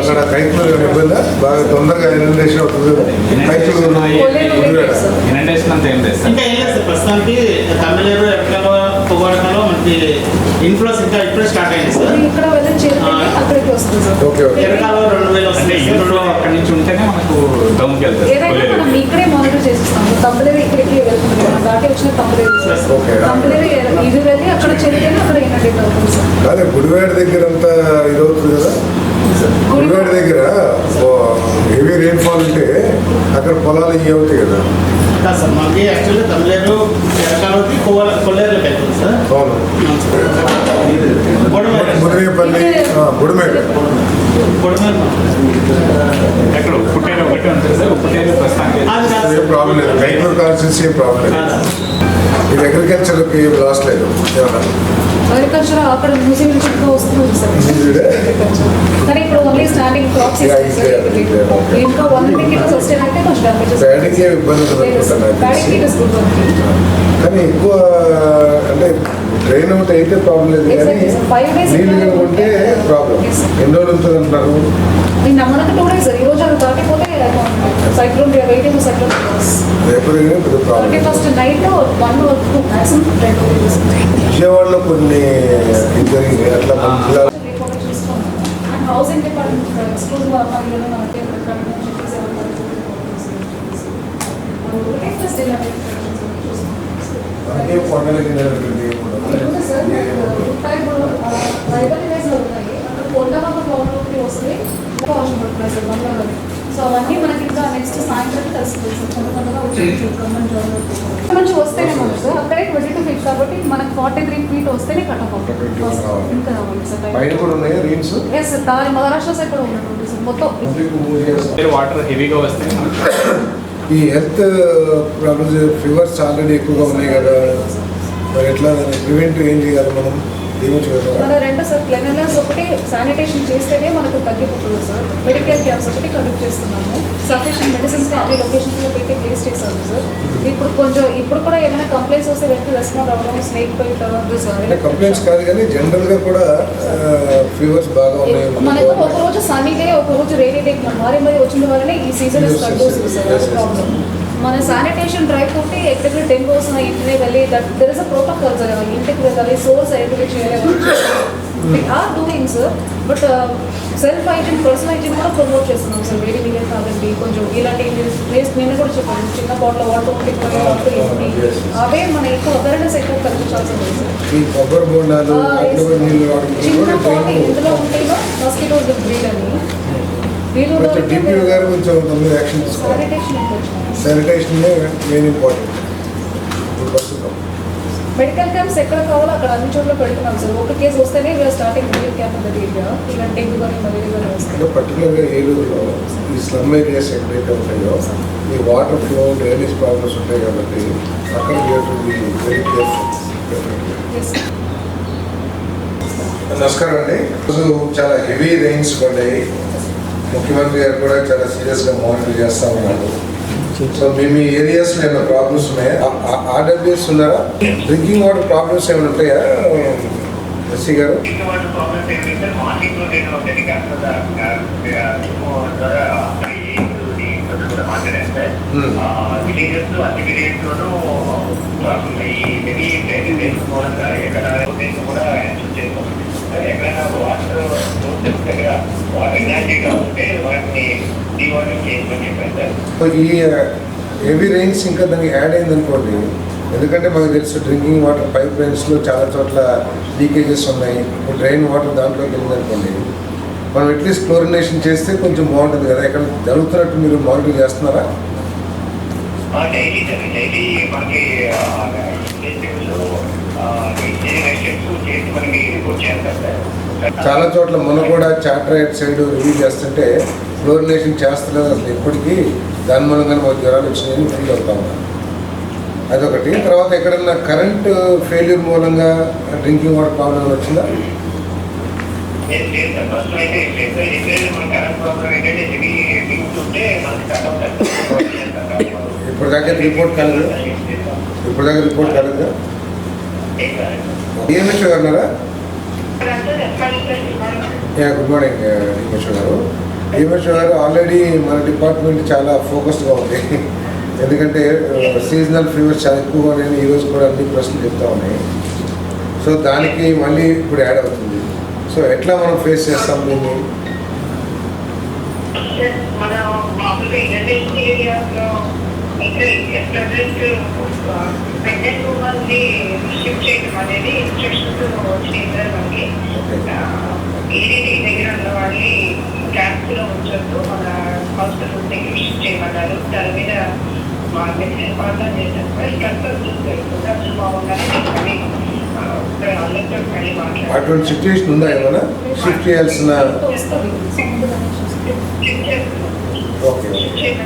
అక్కడ కైకులు ఇబ్బంది? బాగా తొందరగా ఇనండేషన్ అవుతుంది. సార్. ప్రస్తుతానికి తమిళనాడు ఎక్కడో పొగడకలో మనకి ఇన్ఫ్లుయెన్స్ ఇంకా ఇప్పుడే స్టార్ట్ అయింది సార్. ఇక్కడ వెళ్ళి చేరుకుంటే అక్కడికి వస్తుంది సార్. ఓకే రెండు వేలు వస్తుంది అక్కడి నుంచి ఉంటేనే మనకు డౌన్కి వెళ్తారు తమ్ములేరు ఇక్కడికి వెళ్తుంది. మనం దాటి వచ్చిన ఓకే. తమ్ములేరు ఇది వెళ్ళి అక్కడ చెరితేనే అక్కడ ఇన్నట్టు అవుతుంది సార్ గుడివాడ దగ్గర అంతా ఇది అవుతుంది కదా? గుడివాడ దగ్గర హెవీ రెయిన్ఫాల్ ఉంటే అక్కడ పొలాలు ఇవి అవుతాయి కదా? సార్ మనకి యాక్చువల్లీ తమిళనాడు ఎరకాలోకి కొల్లేరులోకి వెళ్తుంది సార్. బుడిమేడ. బొడమేరు ఎక్కడ? ఉప్పుటేరు ఒకటి ఉంటుంది సార్ ఉప్పుటేరు ప్రస్తుతానికి. ప్రాబ్లం లేదు. మైక్రో కాన్స్టిట్యూన్సీ ఏం ప్రాబ్లం లేదు. ఇది అగ్రికల్చర్కి ఏం లాస్ లేదు అగ్రికల్చర్ అక్కడ మ్యూజియం చుట్టూ వస్తుంది సార్. కానీ ఇప్పుడు only standing crops one week sustain అయితే కొంచెం డ్యామేజెస్ ఏం ఇబ్బంది కానీ ఎక్కువ అంటే ట్రైన్ అవుట్ అయితే ప్రాబ్లం లేదు కానీ నీళ్ళు ఉంటే ప్రాబ్లం. ఎన్ని రోజులు ఉంటుంది అంటున్నారు? నేను నమ్మడానికి టూ డేస్ ఈ రోజు అది దాటిపోతే సైక్లోన్ వెయిటింగ్ సైక్లోన్ రేపు ఫస్ట్ నైట్ వన్ విజయవాడలో కొన్ని జరిగినాయి అట్లా కొండవమ్మ ప్రాబ్లంకి వస్తుంది సో అవన్నీ మనకి ఇంకా నెక్స్ట్ సాయంత్రం తెలుస్తుంది. సార్ కొంత కొంతగా వచ్చి ఇక్కడ నుంచి వస్తేనే మనకు అక్కడే ట్వంటీ టూ ఫీట్ కాబట్టి మనకు ఫార్టీ త్రీ ఫీట్ వస్తేనే కట్ ఆఫ్ ఇంకా ఎస్ దాని మహారాష్ట్ర సైడ్ కూడా ఉన్నట్టుంది సార్ మొత్తం. వాటర్ హెవీగా వస్తే ఈ హెల్త్ ప్రాబ్లమ్స్ ఫీవర్స్ ఆల్రెడీ ఎక్కువగా ఉన్నాయి కదా. మరి ఎట్లా ప్రివెంట్ ఏం చేయాలి మనం? మన రెండు సార్ క్లెన్లీనెస్ ఒకటి శానిటేషన్ చేస్తేనే మనకు తగ్గిపోతుంది సార్. మెడికల్ క్యాంప్స్ ఒకటి కండక్ట్ చేస్తున్నాము. సఫిషియెంట్ మెడిసిన్స్ అన్ని లొకేషన్స్లో పెట్టి ప్లేస్ చేశాము సార్. ఇప్పుడు కొంచెం ఇప్పుడు కూడా ఏమైనా కంప్లైంట్స్ వస్తే వెంటనే రెస్పాండ్ అవ్వడం స్నేక్ బైట్ సార్. కంప్లైంట్స్ కాదు కానీ జనరల్గా కూడా ఫీవర్స్ బాగా మనకు ఉన్నాయి ఒక రోజు సన్నీ డే ఒక రోజు రైనీ డే మారి మరి వచ్చిన వల్లనే ఈ సీజన్. ప్రాబ్లం మన శానిటేషన్ డ్రైవ్ తోటి ఎక్కడెక్కడ డెంగ్యూ వస్తున్నాయి ఇంటినే వెళ్ళి that there is a protocol sir ఇంటికి వెళ్ళాలి సోర్స్ ఐడెంటిఫై చేయాలి are doing sir but self hygiene personal hygiene కూడా ప్రమోట్ చేస్తున్నాం సార్ వేడి నీళ్ళే కాదండి కొంచెం ఇలాంటి ప్లేస్ నేను కూడా చెప్పాను చిన్న బాటిల్ వాటర్ వాటర్ ఏంటి. అవే మన ఎక్కువ అవేర్నెస్ ఎక్కువ కల్పించాల్సి ఉంది సార్ చిన్న బాటిల్ ఇందులో ఉంటేనో మస్కిటోస్ బ్రీడ్ అని. వీళ్ళు కొంచెం డిపిఓ గారు కొంచెం తొందరగా యాక్షన్ తీసుకోవాలి sanitation main important medical camps ఎక్కడ కావాలో అక్కడ అన్ని చోట్ల పెడుతున్నాం సార్. ఒక కేసు వస్తేనే we are starting medical camp that area ఇలా డెంగ్యూ కానీ మలేరియా కానీ వస్తాయి. పర్టికులర్గా ఏలూరులో ఈ స్లమ్ ఏరియాస్ ఎక్కడైతే ఉంటాయో ఈ వాటర్ ఫ్లో డ్రైనేజ్ ప్రాబ్లమ్స్ ఉంటాయి కాబట్టి అక్కడ వెరీ కేర్ఫుల్. నమస్కారం అండి. చాలా హెవీ రెయిన్స్ పడ్డాయి. ముఖ్యమంత్రి గారు కూడా చాలా సీరియస్గా మానిటర్ చేస్తా ఉన్నారు. సో మీ మీ ఏరియాస్లో ఏమైనా ప్రాబ్లమ్స్ ఉన్నాయా? ఆర్డబ్ల్యూఎస్ ఉన్నారా? డ్రింకింగ్ వాటర్ ప్రాబ్లమ్స్ ఏమైనా ఉంటాయా? ఎస్సీ గారు? ఇటువంటి ప్రాబ్లమ్స్ ఏంటంటే మార్నింగ్లో నేను ఒకటి కాస్త ద్వారా కూడా మాట్లాడంటే Hmm. అన్ని ఈ ఎక్కడ కూడా ఎక్కడైనా వాటర్ దగ్గర వాటర్ ఎనర్జీగా ఉంటే వాటిని డీవాటర్ చేయమని చెప్పారు సార్ సో ఈ హెవీ రెయిన్స్ ఇంకా దానికి యాడ్ అయింది అనుకోండి ఎందుకంటే మనకు తెలుసు డ్రింకింగ్ వాటర్ పైప్ లైన్స్లో చాలా చోట్ల లీకేజెస్ ఉన్నాయి డ్రైన్ వాటర్ దాంట్లోకి వెళ్ళింది అనుకోండి మనం అట్లీస్ట్ క్లోరినేషన్ చేస్తే కొంచెం బాగుంటుంది కదా ఎక్కడ జరుగుతున్నట్టు మీరు మానిటర్ చేస్తున్నారా డైలీ డైలీ మనకి చాలా చోట్ల మొన్న కూడా చాట్రైట్ సైడ్ రివ్యూ చేస్తుంటే ఫ్లోరినేషన్ చేస్తలేదు అసలు ఎప్పటికీ దాని మూలంగానే మాకు జ్వరాలు వచ్చినాయని ఫీల్ అవుతా ఉన్నాను అదొకటి. తర్వాత ఎక్కడన్నా కరెంట్ ఫెయిల్యూర్ మూలంగా డ్రింకింగ్ వాటర్ ప్రాబ్లం వచ్చిందా? అవుతాయి ఇప్పటిదాకా రిపోర్ట్ కాలేదు? ఇప్పటిదాకా రిపోర్ట్ కాలేదా? డిఎంహెచ్ఓ గారు యా గుడ్ మార్నింగ్ డిఎంహెచ్ఓ గారు. డిఎంహెచ్ఓ గారు ఆల్రెడీ మన డిపార్ట్మెంట్ చాలా ఫోకస్డ్గా ఉంది. ఎందుకంటే సీజనల్ ఫీవర్స్ చాలా ఎక్కువగా ఉన్నాయని ఈరోజు కూడా అన్ని ప్రశ్నలు చెప్తా ఉన్నాయి. సో దానికి మళ్ళీ ఇప్పుడు యాడ్ అవుతుంది. సో ఎట్లా మనం ఫేస్ చేస్తాం దీన్ని? మన ఇంకా ప్రజెంట్ ప్రెగ్నెంట్ ఉమెన్ని షిఫ్ట్ చేయడం అనేది ఇన్స్ట్రక్షన్స్ సార్ మనకి. ఏదైతే దగ్గర ఉన్న వాళ్ళని క్యాంప్స్లో ఉంచొద్దు మన హాస్పిటల్ దగ్గర షిఫ్ట్ చేయమన్నారు. దాని మీద మా మెసేజ్ కాంటాక్ట్ చేశారు కన్సల్ట్ చూస్తారు అసలు మాట్లాడారు అటువంటి సిచ్యువేషన్ ఉందా ఏమైనా? షిఫ్ట్ చేయాల్సిన ఓకే.